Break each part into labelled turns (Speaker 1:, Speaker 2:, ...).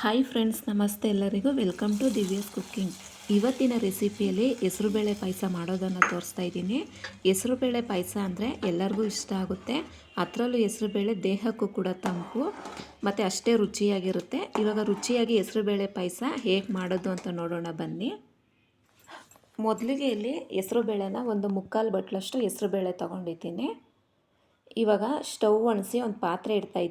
Speaker 1: Hi friends ನಮಸ್ತೆ ಎಲ್ಲರಿಗೂ. Welcome to Divya's cooking ಇವತ್ತಿನ ರೆಸಿಪಿಯಲ್ಲಿ ಹೆಸರುಬೇಳೆ ಪಾಯಸ ಮಾಡೋದನ್ನು ತೋರಿಸ್ತಾ ಇದ್ದೀನಿ. ಹೆಸರುಬೇಳೆ ಪಾಯಸ ಅಂದರೆ ಎಲ್ಲರಿಗೂ ಇಷ್ಟ ಆಗುತ್ತೆ. ಅದರಲ್ಲೂ ಹೆಸರುಬೇಳೆ ದೇಹಕ್ಕೂ ಕೂಡ ತಂಪು, ಮತ್ತು ಅಷ್ಟೇ ರುಚಿಯಾಗಿರುತ್ತೆ. ಇವಾಗ ರುಚಿಯಾಗಿ ಹೆಸರುಬೇಳೆ ಪಾಯಸ ಹೇಗೆ ಮಾಡೋದು ಅಂತ ನೋಡೋಣ, ಬನ್ನಿ. ಮೊದಲಿಗೆ ಇಲ್ಲಿ ಹೆಸರುಬೇಳೆನ ಒಂದು ಮುಕ್ಕಾಲು ಬಟ್ಲಷ್ಟು ಹೆಸರುಬೇಳೆ ತೊಗೊಂಡಿದ್ದೀನಿ. ಇವಾಗ ಸ್ಟವ್ ಒಣಸಿ ಒಂದು ಪಾತ್ರೆ ಇಡ್ತಾ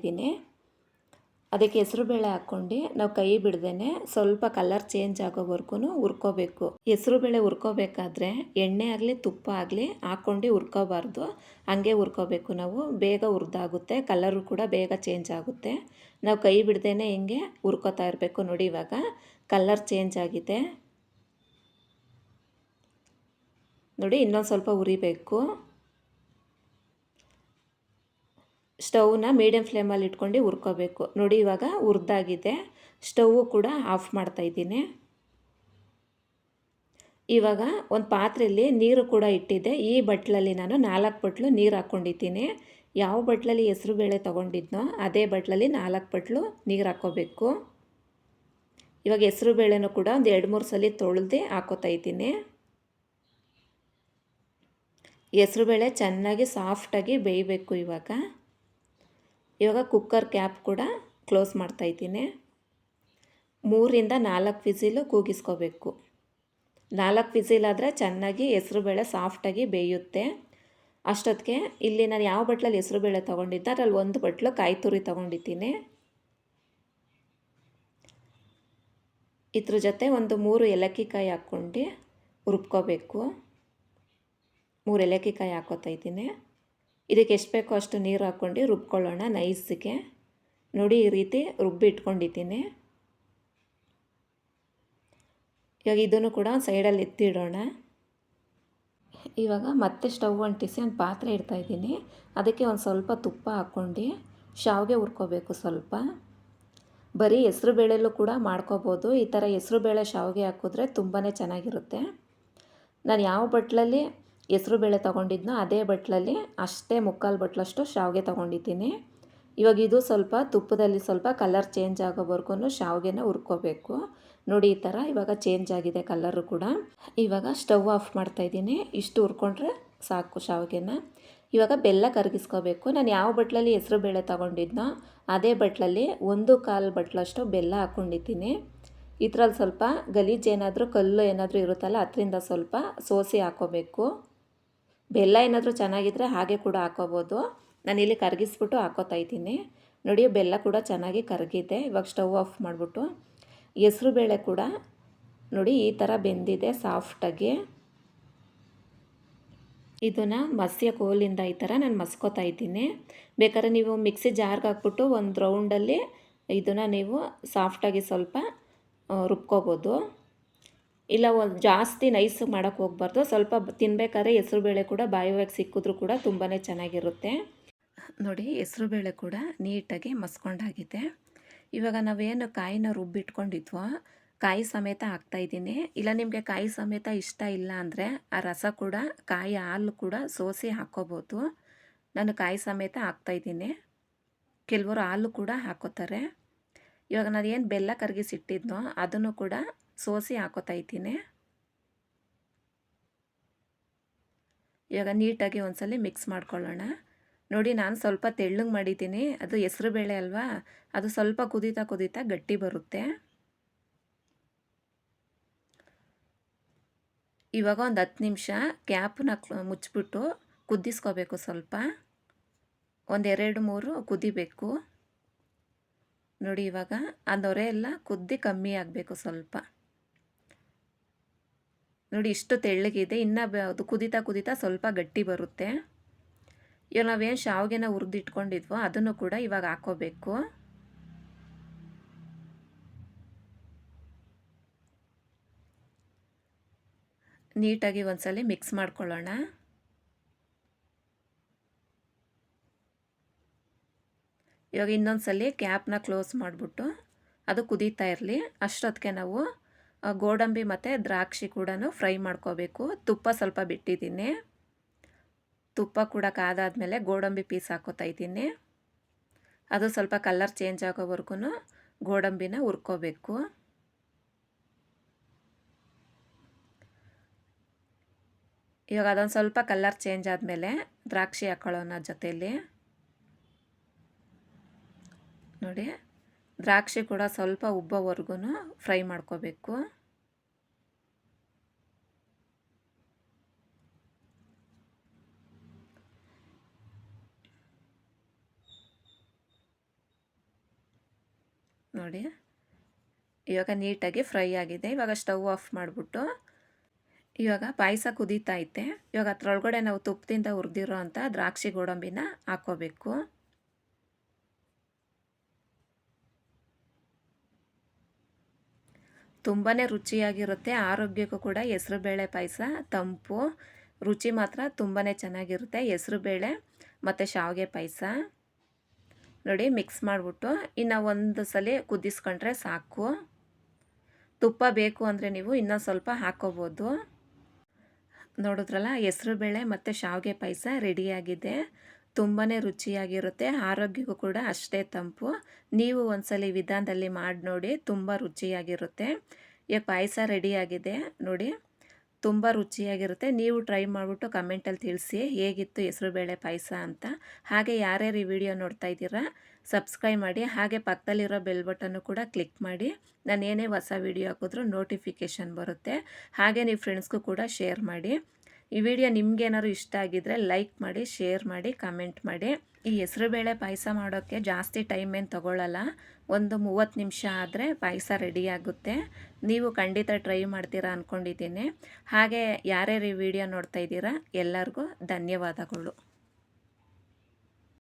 Speaker 1: ಅದಕ್ಕೆ ಹೆಸರುಬೇಳೆ ಹಾಕ್ಕೊಂಡು ನಾವು ಕೈ ಬಿಡ್ದೇ ಸ್ವಲ್ಪ ಕಲರ್ ಚೇಂಜ್ ಆಗೋವರೆಗೂ ಹುರ್ಕೋಬೇಕು. ಹೆಸರುಬೇಳೆ ಹುರ್ಕೋಬೇಕಾದ್ರೆ ಎಣ್ಣೆ ಆಗಲಿ, ತುಪ್ಪ ಆಗಲಿ ಹಾಕ್ಕೊಂಡು ಹುರ್ಕೋಬಾರ್ದು. ಹಂಗೆ ಹುರ್ಕೋಬೇಕು ನಾವು. ಬೇಗ ಹುರಿದಾಗುತ್ತೆ. ಕಲರು ಕೂಡ ಬೇಗ ಚೇಂಜ್ ಆಗುತ್ತೆ. ನಾವು ಕೈ ಬಿಡ್ದೇ ಹಿಂಗೆ ಹುರ್ಕೋತಾ ಇರಬೇಕು ನೋಡಿ ಇವಾಗ. ಕಲರ್ ಚೇಂಜ್ ಆಗಿದೆ. ನೋಡಿ ಇನ್ನೊಂದು ಸ್ವಲ್ಪ ಉರಿಬೇಕು ಸ್ಟವ್ನ ಮೀಡಿಯಮ್ ಫ್ಲೇಮಲ್ಲಿ ಇಟ್ಕೊಂಡು ಹುರ್ಕೋಬೇಕು. ನೋಡಿ, ಇವಾಗ ಹುರಿದಾಗಿದೆ. ಸ್ಟೌವು ಕೂಡ ಆಫ್ ಮಾಡ್ತಾ ಇದ್ದೀನಿ. ಇವಾಗ ಒಂದು ಪಾತ್ರೆಯಲ್ಲಿ ನೀರು ಕೂಡ ಇಟ್ಟಿದ್ದೆ. ಈ ಬಟ್ಲಲ್ಲಿ ನಾನು ನಾಲ್ಕು ಬಟ್ಲು ನೀರು ಹಾಕ್ಕೊಂಡಿದ್ದೀನಿ ಯಾವ ಬಟ್ಲಲ್ಲಿ ಹೆಸರು ಬೇಳೆ ತೊಗೊಂಡಿದ್ನೋ ಅದೇ ಬಟ್ಲಲ್ಲಿ ನಾಲ್ಕು ಬಟ್ಲು ನೀರು ಹಾಕ್ಕೋಬೇಕು ಇವಾಗ ಹೆಸರು ಬೇಳೆನೂ ಕೂಡ ಒಂದು ಎರಡು ಮೂರು ಸಲ ತೊಳೆದೇ ಹಾಕೋತಾ ಇದ್ದೀನಿ. ಹೆಸರುಬೇಳೆ ಚೆನ್ನಾಗಿ ಸಾಫ್ಟಾಗಿ ಬೇಯಬೇಕು ಇವಾಗ. ಇವಾಗ ಕುಕ್ಕರ್ ಕ್ಯಾಪ್ ಕೂಡ ಕ್ಲೋಸ್ ಮಾಡ್ತಾಯಿದ್ದೀನಿ ಮೂರಿಂದ ನಾಲ್ಕು ವಿಸಿಲು ಕೂಗಿಸ್ಕೋಬೇಕು. ನಾಲ್ಕು ವಿಸಿಲಾದರೆ ಚೆನ್ನಾಗಿ ಹೆಸರುಬೇಳೆ ಸಾಫ್ಟಾಗಿ ಬೇಯುತ್ತೆ. ಅಷ್ಟೊತ್ತಿಗೆ ಇಲ್ಲಿ ನಾನು ಯಾವ ಬಟ್ಲಲ್ಲಿ ಹೆಸರುಬೇಳೆ ತೊಗೊಂಡಿದ್ದೆ, ಅದರಲ್ಲಿ ಒಂದು ಬಟ್ಲು ಕಾಯಿ ತುರಿ ತೊಗೊಂಡಿದ್ದೀನಿ. ಇದ್ರ ಜೊತೆ ಒಂದು ಮೂರು ಏಲಕ್ಕಿ ಕಾಯಿ ಹಾಕ್ಕೊಂಡು ರುಬ್ಕೋಬೇಕು. ಮೂರು ಏಲಕ್ಕಿ ಕಾಯಿ ಹಾಕೋತಾ ಇದ್ದೀನಿ. ಇದಕ್ಕೆ ಎಷ್ಟು ಬೇಕೋ ಅಷ್ಟು ನೀರು ಹಾಕ್ಕೊಂಡು ರುಬ್ಕೊಳ್ಳೋಣ ನೈಸಿಗೆ. ನೋಡಿ, ಈ ರೀತಿ ರುಬ್ಬಿ ಇಟ್ಕೊಂಡಿದ್ದೀನಿ ಇವಾಗ ಇದನ್ನು ಕೂಡ ಸೈಡಲ್ಲಿ ಎತ್ತಿಡೋಣ. ಇವಾಗ ಮತ್ತೆ ಸ್ಟವ್ ಅಂಟಿಸಿ ಒಂದು ಪಾತ್ರೆ ಇಡ್ತಾಯಿದ್ದೀನಿ ಅದಕ್ಕೆ ಒಂದು ಸ್ವಲ್ಪ ತುಪ್ಪ ಹಾಕ್ಕೊಂಡು ಶಾವಿಗೆ ಹುರ್ಕೋಬೇಕು ಸ್ವಲ್ಪ. ಬರೀ ಹೆಸ್ರು ಬೇಳೆಲ್ಲೂ ಕೂಡ ಮಾಡ್ಕೋಬೋದು. ಈ ಥರ ಹೆಸ್ರು ಬೇಳೆ ಶಾವಿಗೆ ಹಾಕಿದ್ರೆ ತುಂಬಾ ಚೆನ್ನಾಗಿರುತ್ತೆ. ನಾನು ಯಾವ ಬಟ್ಲಲ್ಲಿ ಹೆಸ್ರು ಬೇಳೆ ತೊಗೊಂಡಿದ್ನೋ, ಅದೇ ಬಟ್ಲಲ್ಲಿ ಅಷ್ಟೇ ಮುಕ್ಕಾಲು ಬಟ್ಲಷ್ಟು ಶಾವಿಗೆ ತೊಗೊಂಡಿದ್ದೀನಿ. ಇವಾಗ ಇದು ಸ್ವಲ್ಪ ತುಪ್ಪದಲ್ಲಿ ಸ್ವಲ್ಪ ಕಲರ್ ಚೇಂಜ್ ಆಗೋವರೆಗೂ ಶಾವಿಗೆನ ಹುರ್ಕೋಬೇಕು. ನೋಡಿ ಈ ಥರ ಇವಾಗ ಚೇಂಜ್ ಆಗಿದೆ ಕಲರು ಕೂಡ. ಇವಾಗ ಸ್ಟವ್ ಆಫ್ ಮಾಡ್ತಾಯಿದ್ದೀನಿ ಇಷ್ಟು ಹುರ್ಕೊಂಡ್ರೆ ಸಾಕು ಶಾವಿಗೆನ. ಇವಾಗ ಬೆಲ್ಲ ಕರಗಿಸ್ಕೋಬೇಕು. ನಾನು ಯಾವ ಬಟ್ಲಲ್ಲಿ ಹೆಸ್ರು ಬೇಳೆ ತೊಗೊಂಡಿದ್ನೋ ಅದೇ ಬಟ್ಲಲ್ಲಿ ಒಂದು ಕಾಲು ಬಟ್ಲಷ್ಟು ಬೆಲ್ಲ ಹಾಕ್ಕೊಂಡಿದ್ದೀನಿ ಇದ್ರಲ್ಲಿ ಸ್ವಲ್ಪ ಗಲೀಜು ಏನಾದರೂ ಕಲ್ಲು ಏನಾದರೂ ಇರುತ್ತಲ್ಲ, ಅದರಿಂದ ಸ್ವಲ್ಪ ಸೋಸಿ ಹಾಕೋಬೇಕು. ಬೆಲ್ಲ ಏನಾದರೂ ಚೆನ್ನಾಗಿದ್ದರೆ ಹಾಗೆ ಕೂಡ ಹಾಕೋಬೋದು. ಇಲ್ಲಿ ಕರಗಿಸ್ಬಿಟ್ಟು ಹಾಕೋತಾ ಇದ್ದೀನಿ. ನೋಡಿ, ಬೆಲ್ಲ ಕೂಡ ಚೆನ್ನಾಗಿ ಕರಗಿದೆ. ಇವಾಗ ಸ್ಟವ್ ಆಫ್ ಮಾಡಿಬಿಟ್ಟು ಹೆಸ್ರು ಬೇಳೆ ಕೂಡ ನೋಡಿ, ಈ ಥರ ಬೆಂದಿದೆ ಸಾಫ್ಟಾಗಿ ಇದನ್ನು ಮಸ್ಯ ಕೋಲಿಂದ ಈ ಥರ ನಾನು ಮಸ್ಕೋತಾ ಇದ್ದೀನಿ. ಬೇಕಾದ್ರೆ ನೀವು ಮಿಕ್ಸಿ ಜಾರ್ಗೆ ಹಾಕ್ಬಿಟ್ಟು ಒಂದು ರೌಂಡಲ್ಲಿ ಇದನ್ನು ನೀವು ಸಾಫ್ಟಾಗಿ ಸ್ವಲ್ಪ ರುಬ್ಕೋಬೋದು. ಇಲ್ಲ, ಒಂದು ಜಾಸ್ತಿ ನೈಸ್ ಮಾಡೋಕ್ಕೆ ಹೋಗ್ಬಾರ್ದು. ಸ್ವಲ್ಪ ತಿನ್ನಬೇಕಾದ್ರೆ ಹೆಸ್ರುಬೇಳೆ ಕೂಡ ಬಾಯುವಾಗಿ ಸಿಕ್ಕಿದ್ರೂ ಕೂಡ ತುಂಬಾ ಚೆನ್ನಾಗಿರುತ್ತೆ. ನೋಡಿ ಹೆಸ್ರುಬೇಳೆ ಕೂಡ ನೀಟಾಗಿ ಮಸ್ಕೊಂಡಾಗಿದೆ. ಇವಾಗ ನಾವೇನು ಕಾಯಿನ ರುಬ್ಬಿಟ್ಕೊಂಡಿದ್ವೋ ಕಾಯಿ ಸಮೇತ ಹಾಕ್ತಾಯಿದ್ದೀನಿ ಇಲ್ಲ, ನಿಮಗೆ ಕಾಯಿ ಸಮೇತ ಇಷ್ಟ ಇಲ್ಲ ಅಂದರೆ ಆ ರಸ ಕೂಡ, ಕಾಯಿ ಹಾಲು ಕೂಡ ಸೋಸಿ ಹಾಕ್ಕೋಬೋದು ನಾನು ಕಾಯಿ ಸಮೇತ ಹಾಕ್ತಾಯಿದ್ದೀನಿ ಕೆಲವರು ಹಾಲು ಕೂಡ ಹಾಕೋತಾರೆ. ಇವಾಗ ನಾನು ಏನು ಬೆಲ್ಲ ಕರಗಿಸಿಟ್ಟಿದ್ನೋ, ಅದನ್ನು ಕೂಡ ಸೋಸಿ ಹಾಕೋತಾ ಇದ್ದೀನಿ. ಇವಾಗ ನೀಟಾಗಿ ಒಂದ್ಸಲ ಮಿಕ್ಸ್ ಮಾಡ್ಕೊಳ್ಳೋಣ. ನೋಡಿ ನಾನು ಸ್ವಲ್ಪ ತೆಳ್ಳಗೆ ಮಾಡಿದ್ದೀನಿ. ಅದು ಹೆಸ್ರು ಬೇಳೆ ಅಲ್ವಾ? ಅದು ಸ್ವಲ್ಪ ಕುದೀತಾ ಕುದೀತಾ ಗಟ್ಟಿ ಬರುತ್ತೆ. ಇವಾಗ ಒಂದು ಹತ್ತು ನಿಮಿಷ ಕ್ಯಾಪನ್ನ ಮುಚ್ಚಿಬಿಟ್ಟು ಕುದಿಸ್ಕೋಬೇಕು ಸ್ವಲ್ಪ. ಒಂದೆರಡು ಮೂರು ಕುದಿಬೇಕು. ನೋಡಿ ಇವಾಗ ಆ ನೊರೆ ಎಲ್ಲ ಕುದ್ದಿ ಕಮ್ಮಿ ಆಗಬೇಕು ಸ್ವಲ್ಪ. ನೋಡಿ ಇಷ್ಟು ತೆಳ್ಳಗಿದೆ ಇನ್ನು ಅದು ಕುದಿತಾ ಕುದಿತಾ ಸ್ವಲ್ಪ ಗಟ್ಟಿ ಬರುತ್ತೆ. ಇವಾಗ ನಾವೇನು ಶಾವಿಗೆನ ಹುರಿದಿಟ್ಕೊಂಡಿದ್ವೋ ಅದನ್ನು ಕೂಡ ಇವಾಗ ಹಾಕೋಬೇಕು. ನೀಟಾಗಿ ಒಂದ್ಸಲ ಮಿಕ್ಸ್ ಮಾಡ್ಕೊಳ್ಳೋಣ. ಇವಾಗ ಇನ್ನೊಂದು ಸಲ ಕ್ಯಾಪ್ನ ಕ್ಲೋಸ್ ಮಾಡಿಬಿಟ್ಟು ಅದು ಕುದೀತಾ ಇರಲಿ. ಅಷ್ಟೊತ್ತಿಗೆ ನಾವು ಗೋಡಂಬಿ ಮತ್ತು ದ್ರಾಕ್ಷಿ ಕೂಡ ಫ್ರೈ ಮಾಡ್ಕೋಬೇಕು. ತುಪ್ಪ ಸ್ವಲ್ಪ ಬಿಟ್ಟಿದ್ದೀನಿ. ತುಪ್ಪ ಕೂಡ ಕಾದಾದಮೇಲೆ ಗೋಡಂಬಿ ಪೀಸ್ ಹಾಕೋತಾ ಇದ್ದೀನಿ. ಅದು ಸ್ವಲ್ಪ ಕಲರ್ ಚೇಂಜ್ ಆಗೋವರೆಗೂ ಗೋಡಂಬಿನ ಹುರ್ಕೋಬೇಕು. ಇವಾಗ ಅದೊಂದು ಸ್ವಲ್ಪ ಕಲರ್ ಚೇಂಜ್ ಆದಮೇಲೆ ದ್ರಾಕ್ಷಿ ಹಾಕೊಳ್ಳೋಣ ಜೊತೆಯಲ್ಲಿ ನೋಡಿ. ದ್ರಾಕ್ಷಿ ಕೂಡ ಸ್ವಲ್ಪ ಉಬ್ಬವರೆಗೂ ಫ್ರೈ ಮಾಡ್ಕೋಬೇಕು. ನೋಡಿ, ಇವಾಗ ನೀಟಾಗಿ ಫ್ರೈ ಆಗಿದೆ. ಇವಾಗ ಸ್ಟವ್ ಆಫ್ ಮಾಡಿಬಿಟ್ಟು, ಇವಾಗ ಪಾಯಸ ಕುದೀತಾ ಐತೆ. ಇವಾಗ ಅದರೊಳಗಡೆ ನಾವು ತುಪ್ಪದಿಂದ ಹುರಿದಿರೋ ಅಂಥ ದ್ರಾಕ್ಷಿ ಗೋಡಂಬಿನ ಹಾಕ್ಕೋಬೇಕು. ತುಂಬಾ ರುಚಿಯಾಗಿರುತ್ತೆ. ಆರೋಗ್ಯಕ್ಕೂ ಕೂಡ ಹೆಸ್ರುಬೇಳೆ ಪಾಯಸ, ತಂಪು, ರುಚಿ ಮಾತ್ರ ತುಂಬಾ ಚೆನ್ನಾಗಿರುತ್ತೆ. ಹೆಸ್ರುಬೇಳೆ ಮತ್ತು ಶಾವಿಗೆ ಪಾಯಸ. ನೋಡಿ ಮಿಕ್ಸ್ ಮಾಡಿಬಿಟ್ಟು ಇನ್ನು ಒಂದು ಸಲ ಕುದಿಸ್ಕೊಂಡ್ರೆ ಸಾಕು. ತುಪ್ಪ ಬೇಕು ಅಂದರೆ ನೀವು ಇನ್ನೂ ಸ್ವಲ್ಪ ಹಾಕ್ಕೋಬೋದು ನೋಡಿದ್ರಲ್ಲ, ಹೆಸ್ರುಬೇಳೆ ಮತ್ತು ಶಾವಿಗೆ ಪಾಯಸ ರೆಡಿಯಾಗಿದೆ ತುಂಬಾ ರುಚಿಯಾಗಿರುತ್ತೆ, ಆರೋಗ್ಯಕ್ಕೂ ಕೂಡ ಅಷ್ಟೇ ತಂಪು. ನೀವು ಒಂದ್ಸಲ ವಿಧಾನದಲ್ಲಿ ಮಾಡಿ ನೋಡಿ, ತುಂಬ ರುಚಿಯಾಗಿರುತ್ತೆ. ಈಗ ಪಾಯಸ ರೆಡಿಯಾಗಿದೆ ನೋಡಿ. ತುಂಬ ರುಚಿಯಾಗಿರುತ್ತೆ. ನೀವು ಟ್ರೈ ಮಾಡಿಬಿಟ್ಟು ಕಮೆಂಟಲ್ಲಿ ತಿಳಿಸಿ, ಹೇಗಿತ್ತು ಹೆಸರುಬೇಳೆ ಪಾಯಸ ಅಂತ. ಹಾಗೆ ಯಾರ್ಯಾರು ಈ ವಿಡಿಯೋ ನೋಡ್ತಾ ಇದ್ದೀರಾ ಸಬ್ಸ್ಕ್ರೈಬ್ ಮಾಡಿ, ಹಾಗೆ ಪಕ್ಕದಲ್ಲಿರೋ ಬೆಲ್ ಬಟನ್ನು ಕೂಡ ಕ್ಲಿಕ್ ಮಾಡಿ. ನಾನು ಏನೇ ಹೊಸ ವಿಡಿಯೋ ಹಾಕಿದ್ರೂ ನೋಟಿಫಿಕೇಷನ್ ಬರುತ್ತೆ. ಹಾಗೆ ನೀವು ಫ್ರೆಂಡ್ಸ್ಗೂ ಕೂಡ ಶೇರ್ ಮಾಡಿ. ಈ ವಿಡಿಯೋ ನಿಮಗೇನಾದ್ರು ಇಷ್ಟ ಆಗಿದ್ದರೆ ಲೈಕ್ ಮಾಡಿ, ಶೇರ್ ಮಾಡಿ, ಕಮೆಂಟ್ ಮಾಡಿ. ಈ ಹೆಸರುಬೇಳೆ ಪಾಯಸ ಮಾಡೋಕ್ಕೆ ಜಾಸ್ತಿ ಟೈಮ್ ಏನು ತೊಗೊಳ್ಳಲ್ಲ ಒಂದು ಮೂವತ್ತು ನಿಮಿಷ ಆದರೆ ಪಾಯಸ ರೆಡಿಯಾಗುತ್ತೆ ನೀವು ಖಂಡಿತ ಟ್ರೈ ಮಾಡ್ತೀರಾ ಅಂದ್ಕೊಂಡಿದ್ದೀನಿ ಹಾಗೆ ಯಾರ್ಯಾರು ಈ ವಿಡಿಯೋ ನೋಡ್ತಾ ಇದ್ದೀರಾ, ಎಲ್ಲರಿಗೂ ಧನ್ಯವಾದಗಳು.